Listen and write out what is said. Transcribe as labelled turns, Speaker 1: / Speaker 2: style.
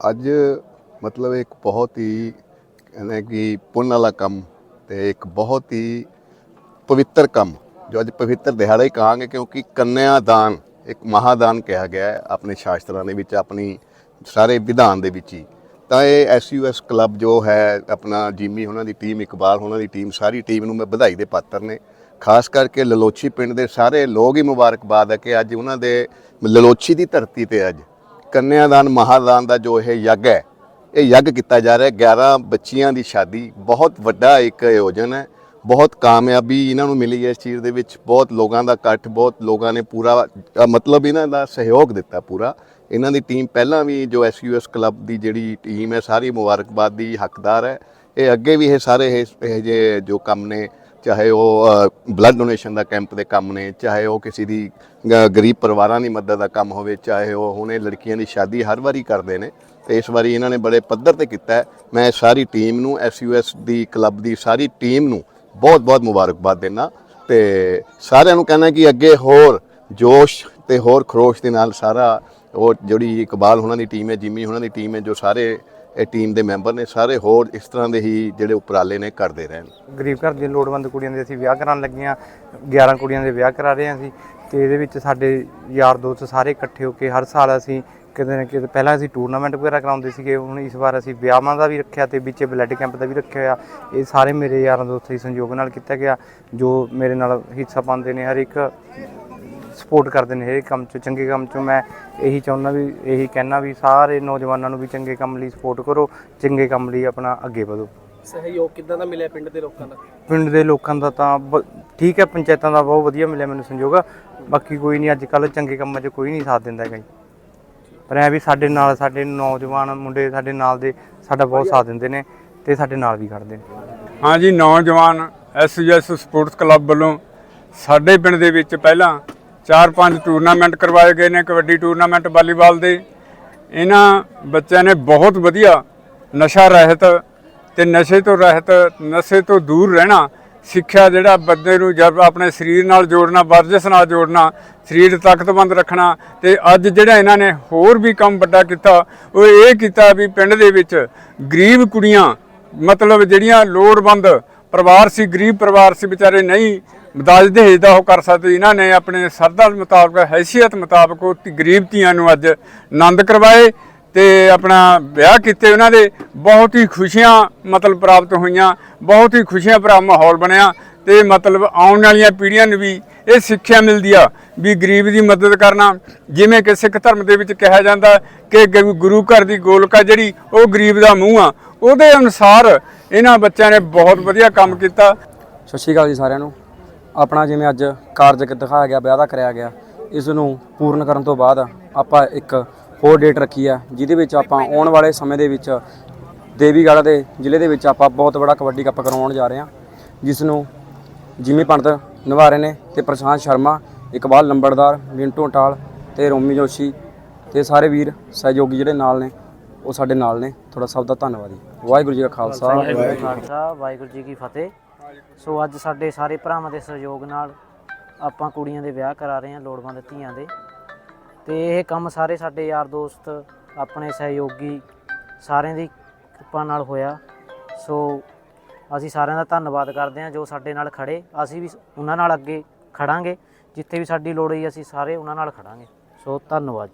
Speaker 1: ਅੱਜ ਮਤਲਬ ਇੱਕ ਬਹੁਤ ਹੀ ਕਹਿੰਦੇ ਕਿ ਪੁੰਨ ਵਾਲਾ ਕੰਮ ਤੇ ਇੱਕ ਬਹੁਤ ਹੀ ਪਵਿੱਤਰ ਕੰਮ, ਜੋ ਅੱਜ ਪਵਿੱਤਰ ਦਿਹਾੜਾ ਹੀ ਕਹਾਂਗੇ ਕਿਉਂਕਿ ਕੰਨਿਆ ਦਾਨ ਇੱਕ ਮਹਾਦਾਨ ਕਿਹਾ ਗਿਆ ਹੈ ਆਪਣੇ ਸ਼ਾਸਤਰਾਂ ਦੇ ਵਿੱਚ, ਆਪਣੀ ਸਾਰੇ ਵਿਧਾਨ ਦੇ ਵਿੱਚ ਹੀ। ਤਾਂ ਇਹ ਐਸਯੂਐਸ ਕਲੱਬ ਜੋ ਹੈ, ਆਪਣਾ ਜਿਮੀ ਉਹਨਾਂ ਦੀ ਟੀਮ, ਇਕਬਾਲ ਉਹਨਾਂ ਦੀ ਟੀਮ, ਸਾਰੀ ਟੀਮ ਨੂੰ ਮੈਂ ਵਧਾਈ ਦੇ ਪਾਤਰ ਨੇ। ਖਾਸ ਕਰਕੇ ਲਲੋਚੀ ਪਿੰਡ ਦੇ ਸਾਰੇ ਲੋਕ ਹੀ ਮੁਬਾਰਕਬਾਦ ਹੈ ਕਿ ਅੱਜ ਉਹਨਾਂ ਦੇ ਲਲੋਚੀ ਦੀ ਧਰਤੀ ਤੇ ਅੱਜ ਕੰਨਿਆਦਾਨ ਮਹਾਦਾਨ ਦਾ ਜੋ ਇਹ ਯੱਗ ਹੈ, ਇਹ ਯੱਗ ਕੀਤਾ ਜਾ ਰਿਹਾ ਹੈ। 11 ਬੱਚੀਆਂ ਦੀ ਸ਼ਾਦੀ, ਬਹੁਤ ਵੱਡਾ ਇੱਕ ਆਯੋਜਨ ਹੈ, ਬਹੁਤ ਕਾਮਯਾਬੀ ਇਹਨਾਂ ਨੂੰ ਮਿਲੀ ਹੈ ਇਸ ਚੀਜ਼ ਦੇ ਵਿੱਚ। ਬਹੁਤ ਲੋਕਾਂ ਦਾ ਇਕੱਠ, ਬਹੁਤ ਲੋਕਾਂ ਨੇ ਪੂਰਾ ਮਤਲਬ ਇਹਨਾਂ ਦਾ ਸਹਿਯੋਗ ਦਿੱਤਾ ਪੂਰਾ। ਇਹਨਾਂ ਦੀ ਟੀਮ ਪਹਿਲਾਂ ਵੀ ਜੋ ਐਸਯੂਐਸ ਕਲੱਬ ਦੀ ਜਿਹੜੀ ਟੀਮ ਹੈ, ਸਾਰੀ ਮੁਬਾਰਕਬਾਦ ਦੀ ਹੱਕਦਾਰ ਹੈ। ਇਹ ਅੱਗੇ ਵੀ ਇਹ ਸਾਰੇ ਇਹ ਇਹ ਜੇ ਜੋ ਕੰਮ ਨੇ ਚਾਹੇ ਉਹ ਬਲੱਡ ਡੋਨੇਸ਼ਨ ਦਾ ਕੈਂਪ ਦੇ ਕੰਮ ਨੇ, ਚਾਹੇ ਉਹ ਕਿਸੇ ਦੀ ਗਰੀਬ ਪਰਿਵਾਰਾਂ ਦੀ ਮਦਦ ਦਾ ਕੰਮ ਹੋਵੇ, ਚਾਹੇ ਉਹ ਹੁਣੇ ਲੜਕੀਆਂ ਦੀ ਸ਼ਾਦੀ ਹਰ ਵਾਰੀ ਕਰਦੇ ਨੇ, ਤੇ ਇਸ ਵਾਰੀ ਇਹਨਾਂ ਨੇ ਬੜੇ ਪੱਧਰ ਤੇ ਕੀਤਾ ਮੈਂ ਸਾਰੀ ਟੀਮ ਨੂੰ ਐਸਯੂਐਸ ਦੀ ਕਲੱਬ ਦੀ ਸਾਰੀ ਟੀਮ ਨੂੰ ਬਹੁਤ ਬਹੁਤ ਮੁਬਾਰਕਬਾਦ ਦੇਣਾ ਤੇ ਸਾਰਿਆਂ ਨੂੰ ਕਹਿਣਾ ਕਿ ਅੱਗੇ ਹੋਰ ਜੋਸ਼ ਤੇ ਹੋਰ ਖਰੋਸ਼ ਦੇ ਨਾਲ ਸਾਰਾ ਉਹ ਜਿਹੜੀ ਇਕਬਾਲ ਉਹਨਾਂ ਦੀ ਟੀਮ ਹੈ, ਜਿਮੀ ਉਹਨਾਂ ਦੀ ਟੀਮ ਹੈ, ਜੋ ਸਾਰੇ ਇਹ ਟੀਮ ਦੇ ਮੈਂਬਰ ਨੇ ਸਾਰੇ ਹੋਰ ਇਸ ਤਰ੍ਹਾਂ ਦੇ ਹੀ ਜਿਹੜੇ ਉਪਰਾਲੇ ਨੇ ਕਰਦੇ ਰਹਿਣ।
Speaker 2: ਗਰੀਬ ਘਰ ਦੀਆਂ ਲੋੜਵੰਦ ਕੁੜੀਆਂ ਦੇ ਅਸੀਂ ਵਿਆਹ ਕਰਾਉਣ ਲੱਗੀਆਂ 11 ਕੁੜੀਆਂ ਦੇ ਵਿਆਹ ਕਰਾ ਰਹੇ ਹਾਂ ਅਸੀਂ ਤੇ ਇਹਦੇ ਵਿੱਚ ਸਾਡੇ ਯਾਰ ਦੋਸਤ ਸਾਰੇ ਇਕੱਠੇ ਹੋ ਕੇ ਹਰ ਸਾਲ ਅਸੀਂ ਕਿਤੇ ਨਾ ਕਿਤੇ ਪਹਿਲਾਂ ਅਸੀਂ ਟੂਰਨਾਮੈਂਟ ਵਗੈਰਾ ਕਰਾਉਂਦੇ ਸੀਗੇ, ਹੁਣ ਇਸ ਵਾਰ ਅਸੀਂ ਵਿਆਹਾਂ ਦਾ ਵੀ ਰੱਖਿਆ ਤੇ ਵਿੱਚ ਬਲੱਡ ਕੈਂਪ ਦਾ ਵੀ ਰੱਖਿਆ ਹੋਇਆ। ਇਹ ਸਾਰੇ ਮੇਰੇ ਯਾਰਾਂ ਦੋਸਤਾਂ ਦੇ ਸੰਯੋਗ ਨਾਲ ਕੀਤਾ ਗਿਆ, ਜੋ ਮੇਰੇ ਨਾਲ ਹਿੱਸਾ ਪਾਉਂਦੇ ਨੇ ਹਰ ਇੱਕ। ਸਪੋਰਟ ਕਰਦੇ ਨੇ ਇਹ ਕੰਮ 'ਚ ਚੰਗੇ ਕੰਮ 'ਚ ਮੈਂ ਇਹੀ ਚਾਹੁੰਦਾ ਵੀ ਇਹੀ ਕਹਿਣਾ ਵੀ ਸਾਰੇ ਨੌਜਵਾਨਾਂ ਨੂੰ ਵੀ ਚੰਗੇ ਕੰਮ ਲਈ ਸਪੋਰਟ ਕਰੋ ਚੰਗੇ ਕੰਮ ਲਈ ਆਪਣਾ ਅੱਗੇ ਵਧੋ।
Speaker 3: ਸਹਿਯੋਗ ਕਿੱਦਾਂ ਦਾ ਮਿਲਿਆ ਪਿੰਡ ਦੇ ਲੋਕਾਂ ਦਾ?
Speaker 2: ਪਿੰਡ ਦੇ ਲੋਕਾਂ ਦਾ ਤਾਂ ਬ- ਠੀਕ ਹੈ ਪੰਚਾਇਤਾਂ ਦਾ ਬਹੁਤ ਵਧੀਆ ਮਿਲਿਆ ਮੈਨੂੰ ਸੰਯੋਗ ਬਾਕੀ ਕੋਈ ਨਹੀਂ ਅੱਜ ਕੱਲ ਚੰਗੇ ਕੰਮਾਂ 'ਚ ਕੋਈ ਨਹੀਂ ਸਾਥ ਦਿੰਦਾ ਹੈਗਾ ਜੀ। ਪਰ ਐ ਵੀ ਸਾਡੇ ਨਾਲ ਸਾਡੇ ਨੌਜਵਾਨ ਮੁੰਡੇ ਸਾਡੇ ਨਾਲ ਦੇ ਸਾਡਾ ਬਹੁਤ ਸਾਥ ਦਿੰਦੇ ਨੇ ਤੇ ਸਾਡੇ ਨਾਲ ਵੀ ਖੜਦੇ ਨੇ।
Speaker 4: ਹਾਂਜੀ ਨੌਜਵਾਨ ਐਸਜੀਐਸ ਸਪੋਰਟਸ ਕਲੱਬ ਵੱਲੋਂ ਸਾਡੇ ਪਿੰਡ ਦੇ ਵਿੱਚ ਪਹਿਲਾਂ 4-5 ਟੂਰਨਾਮੈਂਟ ਕਰਵਾਏ ਗਏ ਨੇ, ਕਬੱਡੀ ਟੂਰਨਾਮੈਂਟ, ਵਾਲੀਬਾਲ ਦੇ। ਇਹਨਾਂ ਬੱਚਿਆਂ ਨੇ ਬਹੁਤ ਵਧੀਆ ਨਸ਼ਾ ਰਹਿਤ ਤੇ ਨਸ਼ੇ ਤੋਂ ਰਹਿਤ, ਨਸ਼ੇ ਤੋਂ ਦੂਰ ਰਹਿਣਾ, ਸਿੱਖਿਆ ਜਿਹੜਾ ਬੰਦੇ ਨੂੰ ਜਦ ਆਪਣੇ ਸਰੀਰ ਨਾਲ ਜੋੜਨਾ, ਵਰਜਿਸ਼ ਨਾਲ ਜੋੜਨਾ, ਸਰੀਰ ਤਾਕਤਵੰਦ ਰੱਖਣਾ ਤੇ ਅੱਜ ਜਿਹੜਾ ਇਹਨਾਂ ਨੇ ਹੋਰ ਵੀ ਕੰਮ ਵੱਡਾ ਕੀਤਾ, ਉਹ ਇਹ ਕੀਤਾ ਵੀ ਪਿੰਡ ਦੇ ਵਿੱਚ ਗਰੀਬ ਕੁੜੀਆਂ, ਮਤਲਬ ਜਿਹੜੀਆਂ ਲੋੜਵੰਦ ਪਰਿਵਾਰ ਸੀ, ਗਰੀਬ ਪਰਿਵਾਰ ਸੀ, ਵਿਚਾਰੇ ਨਹੀਂ, ਦਾਜ ਦਹੇਜ ਦਾ ਉਹ ਕਰ ਸਕਦੇ, ਇਹਨਾਂ ਨੇ ਆਪਣੇ ਸਰਦਾ ਮੁਤਾਬਕ, ਹੈਸੀਅਤ ਮੁਤਾਬਕ ਉਹ ਗਰੀਬ ਧੀਆਂ ਨੂੰ ਅੱਜ ਆਨੰਦ ਕਰਵਾਏ ਤੇ ਆਪਣਾ ਵਿਆਹ ਕੀਤੇ ਉਹਨਾਂ ਦੇ, ਬਹੁਤ ਹੀ ਖੁਸ਼ੀਆਂ ਮਤਲਬ ਪ੍ਰਾਪਤ ਹੋਈਆਂ, ਬਹੁਤ ਹੀ ਖੁਸ਼ੀਆਂ ਭਰਾ ਮਾਹੌਲ ਬਣਿਆ ਤੇ ਮਤਲਬ ਆਉਣ ਵਾਲੀਆਂ ਪੀੜ੍ਹੀਆਂ ਨੂੰ ਵੀ ਇਹ ਸਿੱਖਿਆ ਮਿਲਦੀ ਆ ਵੀ ਗਰੀਬ ਦੀ ਮਦਦ ਕਰਨਾ, ਜਿਵੇਂ ਕਿ ਸਿੱਖ ਧਰਮ ਦੇ ਵਿੱਚ ਕਿਹਾ ਜਾਂਦਾ ਕਿ ਗੁਰੂ ਘਰ ਦੀ ਗੋਲਕਾ ਜਿਹੜੀ ਉਹ ਗਰੀਬ ਦਾ ਮੂੰਹ ਆ, ਉਹਦੇ ਅਨੁਸਾਰ ਇਹਨਾਂ ਬੱਚਿਆਂ ਨੇ ਬਹੁਤ ਵਧੀਆ ਕੰਮ ਕੀਤਾ।
Speaker 5: ਸਤਿ ਸ਼੍ਰੀ ਅਕਾਲ ਜੀ ਸਾਰਿਆਂ ਨੂੰ। ਆਪਣਾ ਜਿਵੇਂ ਅੱਜ ਕਾਰਜ ਦਿਖਾਇਆ ਗਿਆ, ਵਿਆਹ ਦਾ ਕਰਿਆ ਗਿਆ, ਇਸ ਨੂੰ ਪੂਰਨ ਕਰਨ ਤੋਂ ਬਾਅਦ ਆਪਾਂ ਇੱਕ ਹੋਰ ਡੇਟ ਰੱਖੀ ਆ ਜਿਹਦੇ ਵਿੱਚ ਆਪਾਂ ਆਉਣ ਵਾਲੇ ਸਮੇਂ ਦੇ ਵਿੱਚ ਦੇਵੀਗੜ੍ਹ ਦੇ ਜ਼ਿਲ੍ਹੇ ਦੇ ਵਿੱਚ ਆਪਾਂ ਬਹੁਤ ਬੜਾ ਕਬੱਡੀ ਕੱਪ ਕਰਵਾਉਣ ਜਾ ਰਹੇ ਹਾਂ, ਜਿਸ ਨੂੰ ਜਿਮੀ ਪੰਡਤ ਨਿਭਾ ਰਹੇ ਨੇ ਤੇ ਪ੍ਰਸ਼ਾਂਤ ਸ਼ਰਮਾ, ਇਕਬਾਲ ਲੰਬੜਦਾਰ ਵਿੰਟੂ ਟਾਲ ਤੇ ਰੋਮੀ ਜੋਸ਼ੀ ਤੇ ਸਾਰੇ ਵੀਰ ਸਹਿਯੋਗੀ ਜਿਹੜੇ ਨਾਲ ਨੇ। ਉਹ ਸਾਡੇ ਨਾਲ ਨੇ। ਤੁਹਾਡਾ ਸਭ ਦਾ ਧੰਨਵਾਦ ਜੀ। ਵਾਹਿਗੁਰੂ ਜੀ ਕਾ ਖਾਲਸਾ।
Speaker 6: ਵਾਹਿਗੁਰੂ ਜੀ ਕਾ ਖਾਲਸਾ ਵਾਹਿਗੁਰੂ ਜੀ ਕੀ ਫਤਿਹ। ਸੋ ਅੱਜ ਸਾਡੇ ਸਾਰੇ ਭਰਾਵਾਂ ਦੇ ਸਹਿਯੋਗ ਨਾਲ ਆਪਾਂ ਕੁੜੀਆਂ ਦੇ ਵਿਆਹ ਕਰਾ ਰਹੇ ਹਾਂ ਲੋੜਵੰਦ ਧੀਆਂ ਦੇ। ਤੇ ਇਹ ਕੰਮ ਸਾਰੇ ਸਾਡੇ ਯਾਰ ਦੋਸਤ ਆਪਣੇ ਸਹਿਯੋਗੀ ਸਾਰਿਆਂ ਦੀ ਕਿਰਪਾ ਨਾਲ ਹੋਇਆ। ਸੋ ਅਸੀਂ ਸਾਰਿਆਂ ਦਾ ਧੰਨਵਾਦ ਕਰਦੇ ਹਾਂ ਜੋ ਸਾਡੇ ਨਾਲ ਖੜੇ। ਅਸੀਂ ਵੀ ਉਹਨਾਂ ਨਾਲ ਅੱਗੇ ਖੜਾਂਗੇ। ਜਿੱਥੇ ਵੀ ਸਾਡੀ ਲੋੜ ਹੋਈ ਅਸੀਂ ਸਾਰੇ ਉਹਨਾਂ ਨਾਲ ਖੜਾਂਗੇ। ਸੋ ਧੰਨਵਾਦ।